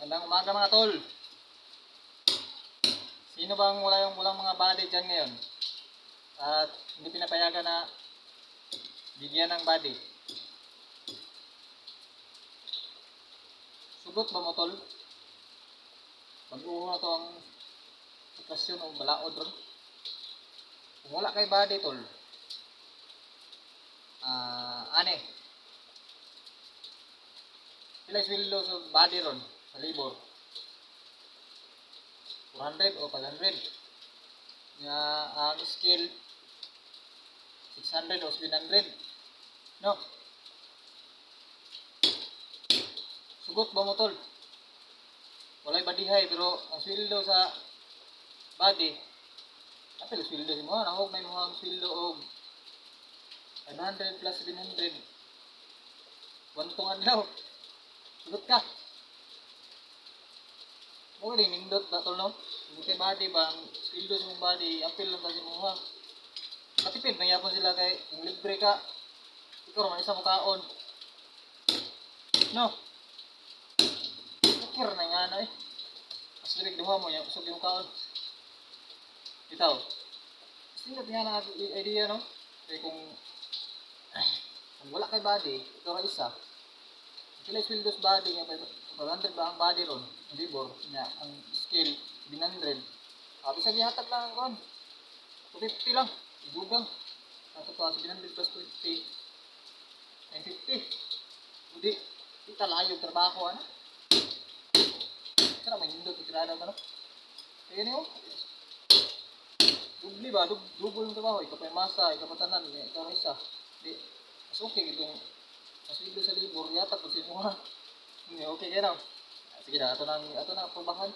Magandang umaga mga tol. Sino bang wala yung walang mga body dyan ngayon? At hindi pinapayagan na bigyan ng body. Sugot ba mo tol? Bago na to ang sitwasyon o balaod ron. Kung wala kay body tol, ah, ane, sila sweldo sa body ron, sa labor. 400 o 500. Nga ang skill 600 o 700. No? Sugot ba mo tol? Walay badihay pero ang sweldo sa body Apil sweldo si mo, nahog may mga sweldo og 500 plus 700. Wantong adlaw. Sugot ka. Mo rin nindot na tol no. Kay body ba ang sweldo sa mong body, apil lang kasi mo ha. Katipid na yapon sila kay kung libre ka. Ikaw man isa mo. No. Kira na nga na eh. Mas dirig duha mo yung usog yung kaon. Bitaw. Gusto nyo tingnan ang idea, no? Kaya kung, kung wala kay body, ikaw ra isa. Sa body nga 500 ba ang body ron? Ang labor niya, ang skill 700. Sabi sa gihatag lang ang kon. 250 lang. Idugang. Nato pa 700 plus 20. 950. Hindi. Kita layo yung trabaho, ano? Sana may nindot, itirada mo, no? Kaya niyo, Dubli ba? Dub double yung trabaho. Ikaw pa yung masa, ikaw pa tanan, eh, ikaw isa. Di, mas okay itong masweldo sa libur, yata kung sino ha. Hindi, okay kaya na. Sige na, ato nang, ato probahan.